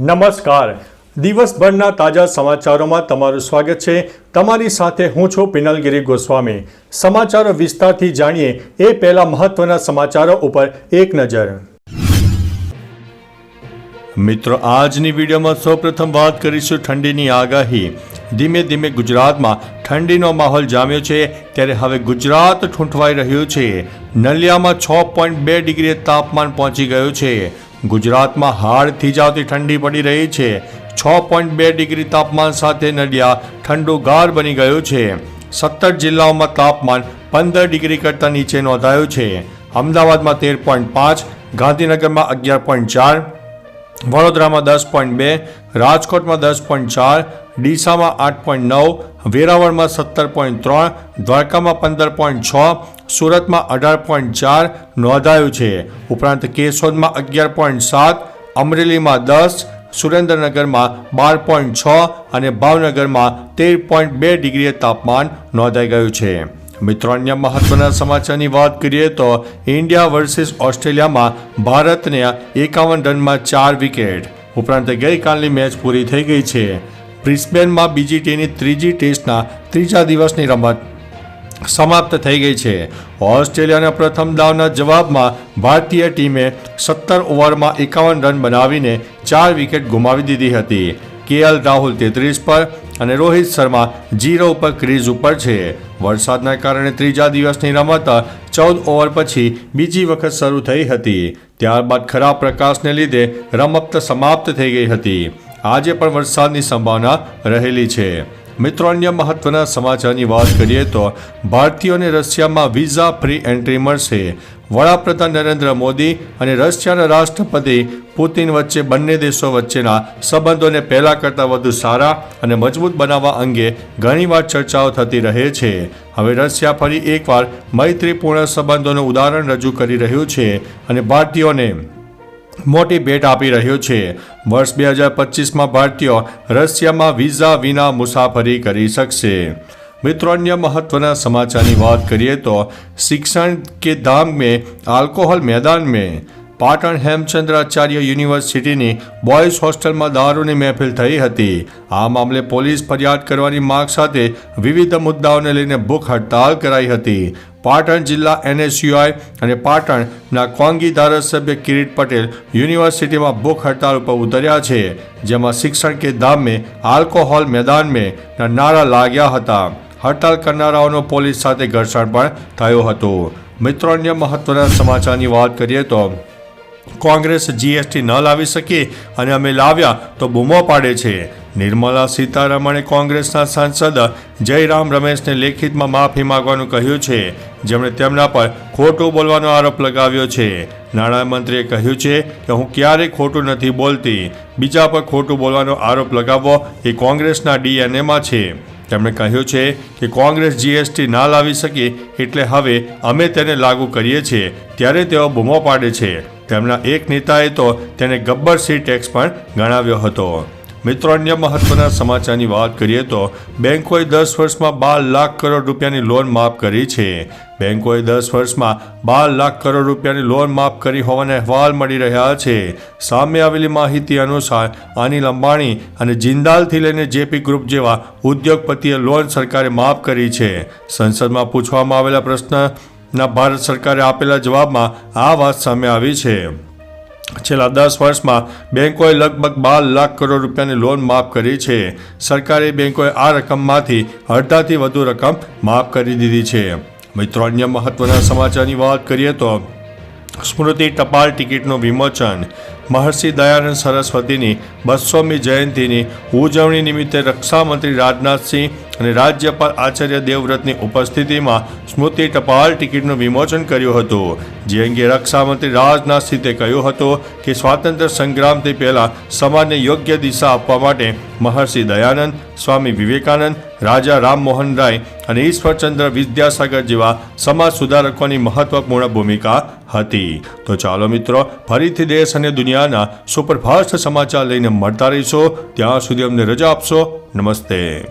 નમસ્કાર. દિવસભરના તાજા સમાચારોમાં તમારું સ્વાગત છે. તમારી સાથે હું છું પિનલગીરી ગોસ્વામી. સમાચારો વિસ્તારથી જાણીએ એ પહેલા મહત્વના સમાચારો ઉપર એક નજર. મિત્રો, આજની વિડીયોમાં સૌપ્રથમ વાત કરીશું ઠંડીની આગાહી. ધીમે ધીમે ગુજરાતમાં ઠંડીનો માહોલ જામ્યો છે. ત્યારે હવે ગુજરાત ઠૂંઠવાઈ રહ્યું છે. નલિયામાં છ પોઈન્ટ બે ડિગ્રી તાપમાન પહોંચી ગયું છે. ગુજરાતમાં હાડ થીજાવતી ઠંડી પડી રહી છે. છ પોઈન્ટ બે ડિગ્રી તાપમાન સાથે નલિયા ઠંડુગાર બની ગયું છે. સત્તર જિલ્લાઓમાં તાપમાન પંદર ડિગ્રી કરતાં નીચે નોંધાયું છે. અમદાવાદમાં તેર પોઈન્ટ પાંચ, ગાંધીનગરમાં અગિયાર પોઈન્ટ ચાર, વડોદરામાં દસ પોઈન્ટ બે, રાજકોટમાં દસ પોઈન્ટ ચાર, ડીસામાં આઠ પોઈન્ટ નવ, વેરાવળમાં સત્તર પોઈન્ટ ત્રણ, દ્વારકામાં પંદર પોઈન્ટ છ સુરતમાં અઢાર પોઈન્ટ ચાર નોંધાયું છે. ઉપરાંત કેશોદમાં અગિયાર પોઈન્ટ સાત, અમરેલીમાં દસ, સુરેન્દ્રનગરમાં બાર પોઈન્ટ છ અને ભાવનગરમાં તેર પોઈન્ટ બે ડિગ્રીએ તાપમાન નોંધાઈ ગયું છે. મિત્રો, અન્ય મહત્વના સમાચારની વાત કરીએ તો ઇન્ડિયા વર્સિસ ઓસ્ટ્રેલિયામાં ભારતને એકાવન રનમાં ચાર વિકેટ. ઉપરાંત ગઈકાલની મેચ પૂરી થઈ ગઈ છે. બ્રિસ્બેનમાં બીજી ટીની ત્રીજી ટેસ્ટના ત્રીજા દિવસની રમત સમાપ્ત થઈ ગઈ છે. ઓસ્ટ્રેલિયાના પ્રથમ દાવના જવાબમાં ભારતીય ટીમે સત્તર ઓવરમાં એકાવન રન બનાવીને ચાર વિકેટ ગુમાવી દીધી હતી. કેએલ રાહુલ તેત્રીસ પર અને રોહિત શર્મા જીરો ઉપર ક્રીઝ ઉપર છે. વરસાદના કારણે ત્રીજા દિવસની રમત ચૌદ ઓવર પછી બીજી વખત શરૂ થઈ હતી. ત્યારબાદ ખરાબ પ્રકાશને લીધે રમત સમાપ્ત થઈ ગઈ હતી. આજે પણ વરસાદની સંભાવના રહેલી છે. મિત્રો અન્ય મહત્વના સમાચારની વાત કરીએ તો ભારતીયોને રશિયામાં વિઝા ફ્રી એન્ટ્રી મળશે. વડાપ્રધાન નરેન્દ્ર મોદી અને રશિયાના રાષ્ટ્રપતિ પુતિન વચ્ચે બંને દેશો વચ્ચેના સંબંધોને પહેલાં કરતાં વધુ સારા અને મજબૂત બનાવવા અંગે ઘણીવાર ચર્ચાઓ થતી રહે છે. હવે રશિયા ફરી એકવાર મૈત્રીપૂર્ણ સંબંધોનું ઉદાહરણ રજૂ કરી રહ્યું છે અને ભારતીયોને મોટી ભેટ આપી રહ્યો છે. વર્ષ બે હજાર પચીસમાં ભારતીયો રશિયામાં વિઝા વિના મુસાફરી કરી શકશે. મિત્રો, અન્ય મહત્વના સમાચારની વાત કરીએ તો શિક્ષણ કે ધામ મેં, આલ્કોહોલ મેદાન મેં. પાટણ હેમચંદ્રાચાર્ય યુનિવર્સિટીની બોયઝ હોસ્ટેલમાં દારૂની મહેફિલ થઈ હતી. આ મામલે પોલીસ ફરિયાદ કરવાની માંગ સાથે વિવિધ મુદ્દાઓને લઈને ભૂખ હડતાલ કરાઈ હતી. પાટણ જિલ્લા એનએસયુઆઈ અને પાટણના કોંગી ધારાસભ્ય કિરીટ પટેલ યુનિવર્સિટીમાં ભૂખ હડતાળ ઉપર ઉતર્યા છે, જેમાં શિક્ષણ કે દામ મેં આલ્કોહોલ મેદાન મેં નારા લાગ્યા હતા. હડતાલ કરનારાઓનો પોલીસ સાથે ઘર્ષણ પણ થયું હતું. મિત્રો, અન્ય મહત્વના સમાચારની વાત કરીએ તો, કોંગ્રેસ જીએસટી ન લાવી શકી અને અમે લાવ્યા તો બૂમો પાડે છે. નિર્મલા સીતારમણે કોંગ્રેસના સાંસદ જયરામ રમેશને લેખિતમાં માફી માગવાનું કહ્યું છે. જેમણે તેમના પર ખોટું બોલવાનો આરોપ લગાવ્યો છે. નાણામંત્રીએ કહ્યું છે કે હું ક્યારેય ખોટું નથી બોલતી. બીજા પર ખોટું બોલવાનો આરોપ લગાવવો એ કોંગ્રેસના ડીએનએમાં છે. તેમણે કહ્યું છે કે કોંગ્રેસ જીએસટી ના લાવી શકે એટલે હવે અમે તેને લાગુ કરીએ છીએ. ત્યારે તેઓ બૂમો પાડે છે. તેમના એક નેતાએ તો તેને ગબ્બર સી ટેક્સ પણ ગણાવ્યો હતો. મિત્રો, અન્ય મહત્વના સમાચારની વાત કરીએ તો બેંકોએ દસ વર્ષમાં બાર લાખ કરોડ રૂપિયાની લોન માફ કરી છે. બેંકોએ દસ વર્ષમાં બાર લાખ કરોડ રૂપિયાની લોન માફ કરી હોવાના અહેવાલ મળી રહ્યા છે. સામે આવેલી માહિતી અનુસાર અનિલ અંબાણી અને જિંદાલથી લઈને જેપી ગ્રુપ જેવા ઉદ્યોગપતિએ લોન સરકારે માફ કરી છે. સંસદમાં પૂછવામાં આવેલા પ્રશ્નના ભારત સરકારે આપેલા જવાબમાં આ વાત સામે આવી છે. છેલ્લા દસ વર્ષમાં બેંકોએ લગભગ બાર લાખ કરોડ રૂપિયાની લોન માફ કરી છે. સરકારે બેંકોએ આ રકમમાંથી અડધાથી વધુ રકમ માફ કરી દીધી છે. મિત્રો, અન્ય મહત્વના સમાચારની વાત કરીએ તો સ્મૃતિ ટપાલ ટિકિટનું વિમોચન. મહર્ષિ દયાનંદ સરસ્વતીની બસોમી જયંતિની ઉજવણી નિમિત્તે રક્ષામંત્રી રાજનાથસિંહ અને રાજ્યપાલ આચાર્ય દેવવ્રતની ઉપસ્થિતિમાં સ્મૃતિ ટપાલ ટિકિટનું વિમોચન કર્યું હતું. જે અંગે રક્ષામંત્રી રાજનાથ સિંહે કહ્યું હતું કે સ્વાતંત્ર્ય સંગ્રામથી પહેલાં સમાજને યોગ્ય દિશા આપવા માટે મહર્ષિ દયાનંદ, સ્વામી વિવેકાનંદ, રાજા રામમોહન રાય અને ઈશ્વરચંદ્ર વિદ્યાસાગર જેવા સમાજ સુધારકોની મહત્વપૂર્ણ ભૂમિકા હતી. તો ચાલો મિત્રો, ફરીથી દેશ અને દુનિયાના સુપરફાસ્ટ સમાચાર લઈને મળતા રહીશો. ત્યાં સુધી અમને રજા આપશો. નમસ્તે.